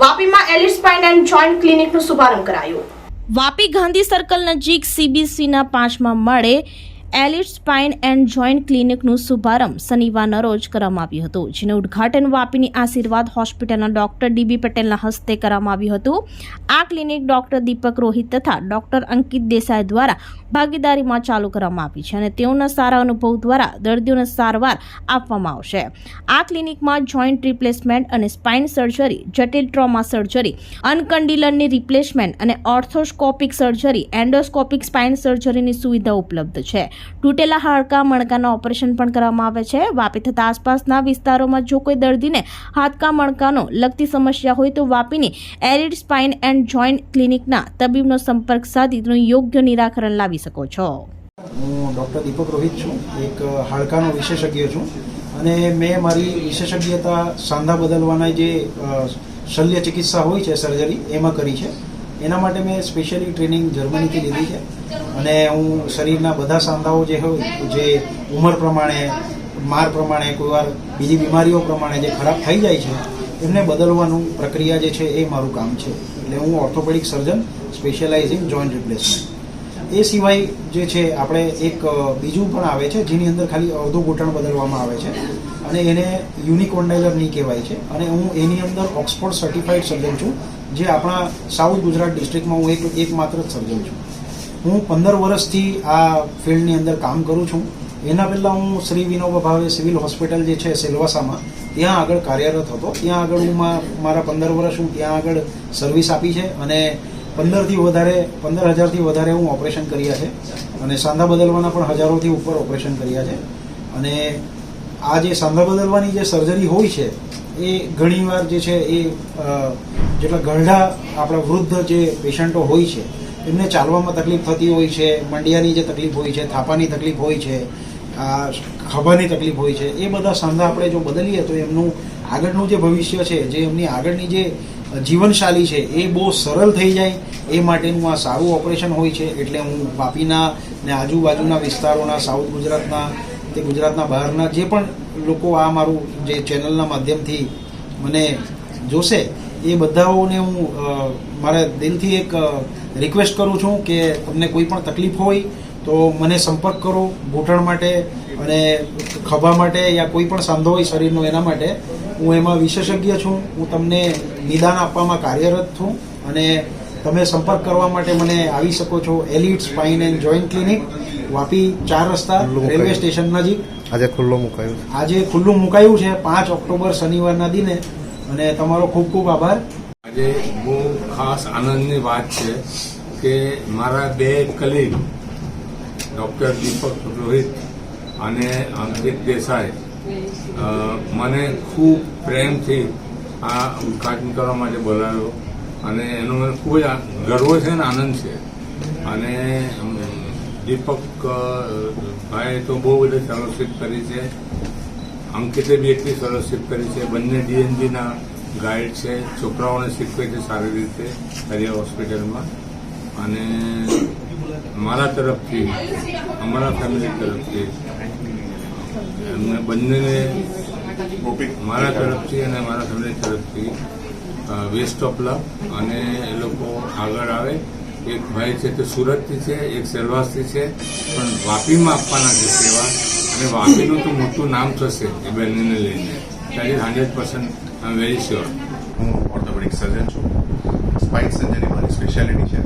વાપીમાં elite spine and joint ક્લિનિકનો શુભારંભ કરાયો. વાપી ગાંધી સર્કલ નજીક સીબીસીના પાંચમા માળે એલિટ સ્પાઇન એન્ડ જોઇન્ટ ક્લિનિકનું શુભારંભ શનિવારના રોજ કરવામાં આવ્યું હતું, જેનું ઉદ્ઘાટન વાપીની આશીર્વાદ હોસ્પિટલના ડોક્ટર ડીબી પટેલના હસ્તે કરવામાં આવ્યું હતું. આ ક્લિનિક ડોક્ટર દીપક રોહિત તથા ડોક્ટર અંકિત દેસાઈ દ્વારા ભાગીદારીમાં ચાલુ કરવામાં આવી છે અને તેઓના સારા અનુભવ દ્વારા દર્દીઓને સારવાર આપવામાં આવશે. આ ક્લિનિકમાં જોઇન્ટ રિપ્લેસમેન્ટ અને સ્પાઇન સર્જરી, જટિલ ટ્રોમા સર્જરી અનકન્ડિલરની રિપ્લેસમેન્ટ અને ઓર્થોસ્કોપિક સર્જરી, એન્ડોસ્કોપિક સ્પાઇન સર્જરીની સુવિધા ઉપલબ્ધ છે. તૂટેલા હાડકા, મણકાના ઓપરેશન પણ કરવામાં આવે છે. વાપી તથા આસપાસના વિસ્તારોમાં જો કોઈ દર્દીને હાડકા, મણકાનો લગતી સમસ્યા હોય તો વાપીની એરિડ સ્પાઇન એન્ડ જોઈન્ટ ક્લિનિકના તબીબનો સંપર્ક સાધી તેનું યોગ્ય નિરાકરણ લાવી શકો છો. હું ડૉક્ટર દીપક રોહિત છું. એક હાડકાનો વિશેષજ્ઞ છું અને મેં મારી વિશેષજ્ઞતા સાંધા બદલવાના જે શલ્ય ચિકિત્સા હોય છે સર્જરી એમાં કરી છે. એના માટે મેં સ્પેશિયલી ટ્રેનિંગ જર્મનીથી લીધી છે. અને હું શરીરના બધા સાંધાઓ જે હોય, જે ઉંમર પ્રમાણે, માર પ્રમાણે કોઈવાર બીજી બીમારીઓ પ્રમાણે જે ખરાબ થઈ જાય છે, એમને બદલવાનું પ્રક્રિયા જે છે એ મારું કામ છે. એટલે હું orthopaedic surgeon specialising joint replacement એ સિવાય જે છે, આપણે એક બીજું પણ આવે છે, જેની અંદર ખાલી અડધું ઘૂંટણ બદલવામાં આવે છે. અને એને યુનિકોન્ડાઇલરની કહેવાય છે. અને હું એની અંદર ઓક્સફોર્ડ સર્ટિફાઈડ સર્જન છું. જે આપણા સાઉથ ગુજરાત ડિસ્ટ્રિક્ટમાં હું એક એકમાત્ર જ સર્જન છું. હું પંદર વર્ષથી આ ફિલ્ડની અંદર કામ કરું છું. એના પહેલાં હું શ્રી વિનોબા ભાવે સિવિલ હોસ્પિટલ જે છે સેલવાસામાં, ત્યાં આગળ કાર્યરત હતો. ત્યાં આગળ હું મારા પંદર વર્ષ હું ત્યાં આગળ સર્વિસ આપી છે અને પંદરથી વધારે, પંદર હજારથી વધારે હું ઓપરેશન કર્યા છે. અને સાંધા બદલવાના પણ હજારોથી ઉપર ઓપરેશન કર્યા છે. અને આ જે સાંધા બદલવાની જે સર્જરી હોય છે, એ ઘણીવાર જે છે એ અ, જેટલા ગરડા આપણા વૃદ્ધ જે પેશન્ટો હોય છે એમને ચાલવામાં તકલીફ થતી હોય છે મંડિયાની જે તકલીફ હોય છે થાપાની તકલીફ હોય છે ખભાની તકલીફ હોય છે એ બધા સાંધા આપણે જો બદલીએ તો એમનું આગળનું જે ભવિષ્ય છે જે એમની આગળની જે જીવનશાલી છે એ બહુ સરળ થઈ જાય. એ માટેનું આ સારું ઓપરેશન હોય છે એટલે હું વાપીના ને આજુબાજુના વિસ્તારોના સાઉથ ગુજરાતના તે ગુજરાતના બહારના જે પણ લોકો આ મારું જે ચેનલના માધ્યમથી મને જોશે એ બધાઓને હું મારા દિલથી એક રિક્વેસ્ટ કરું છું કે તમને કોઈ પણ તકલીફ હોય તો મને સંપર્ક કરો ઘૂંટણ માટે અને ખભા માટે યા કોઈ પણ સાંધો હોય શરીરનો એના માટે. હું એમાં વિશેષજ્ઞ છું. હું તમને નિદાન આપવામાં કાર્યરત છું અને તમે સંપર્ક કરવા માટે મને આવી શકો છો elite spine and joint clinic Vapi ચાર રસ્તા રેલવે સ્ટેશન નજીક. આજે ખુલ્લું મુકાયું આજે ખુલ્લું મુકાયું છે પાંચ ઓક્ટોબર શનિવારના દિને. અને તમારો ખૂબ ખૂબ આભાર. આજે બહુ ખાસ આનંદની વાત છે કે મારા બે કલીગ, ડૉક્ટર દીપક રોહિત અને અંકિત દેસાઈ મને ખૂબ પ્રેમથી આ ઉદઘાટન કરવા માટે બોલાવ્યો અને એનો મને ખૂબ જ ગર્વ છે અને આનંદ છે. અને દીપક ભાઈ તો બહુ બધી ફેલોશિપ કરી છે. અંકિતે બી એટલી ફેલોશિપ કરી છે. બંને ડીએનજીના ગાઈડ છે. છોકરાઓને શીખવે છે સારી રીતે હરિયા હોસ્પિટલમાં. અને મારા તરફથી, અમારા ફેમિલી તરફથી, એમને બંનેને મારા તરફથી અને મારા ફેમિલી તરફથી વેસ્ટ ઓફ લક અને એ લોકો આગળ આવે. એક ભાઈ છે તે સુરતથી છે, એક સેલવાસથી છે, પણ વાપીમાં આપવાના છે સેવા અને વાપીનું તો મોટું નામ થશે, એ બંનેને લઈને. That is hundred percent I am very sure હું ઓર્થોપેડિક સર્જન છું. સ્પાઇન સર્જરી મારી સ્પેશિયાલિટી છે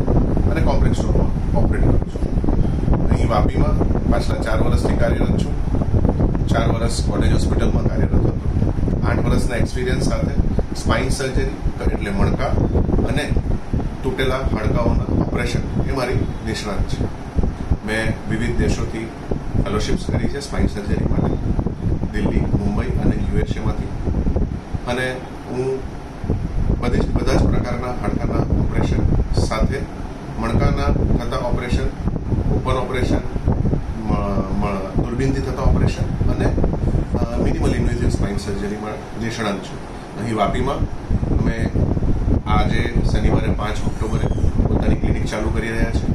અને કોમ્પ્લેક્સ સ્ટોરમાં ઓપરેટ કરું છું. અહીં વાપીમાં પાછલા ચાર વર્ષથી કાર્યરત છું. ચાર વર્ષ કોલેજ હોસ્પિટલમાં કાર્યરત હતો. આઠ વર્ષના એક્સપિરિયન્સ સાથે સ્પાઇન સર્જરી એટલે મણકા અને તૂટેલા હાડકાઓના ઓપરેશન એ મારી નિષ્ણાત છે. મેં વિવિધ દેશોથી ફેલોશિપ્સ કરી છે સ્પાઇન સર્જરી માટે. દિલ્હી, મુંબઈ અને યુએસએમાંથી અને હું બધી જ, બધા જ પ્રકારના હાડકાના ઓપરેશન સાથે, મણકાના થતા ઓપરેશન ઓપન ઓપરેશન દૂરબીનથી થતા ઓપરેશન અને મિનિમલ ઇન્વેઝિવ સ્પાઇન સર્જરીમાં નિષ્ણાંત છું. અહીં વાપીમાં અમે આજે શનિવારે પાંચ ઓક્ટોબરે પોતાની ક્લિનિક ચાલુ કરી રહ્યા છે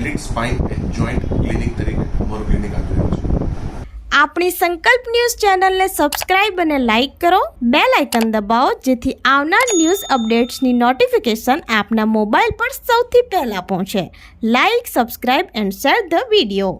elite spine and joint clinic તરીકે અમારું ક્લિનિક આવી રહ્યું છે. આપણી સંકલ્પ ન્યૂઝ ચેનલને સબસ્ક્રાઇબ અને લાઇક કરો બે લાઇકન દબાવો, જેથી આવનાર ન્યૂઝ અપડેટ્સની નોટિફિકેશન આપના મોબાઈલ પર સૌથી પહેલાં પહોંચે. Like, subscribe and share the video.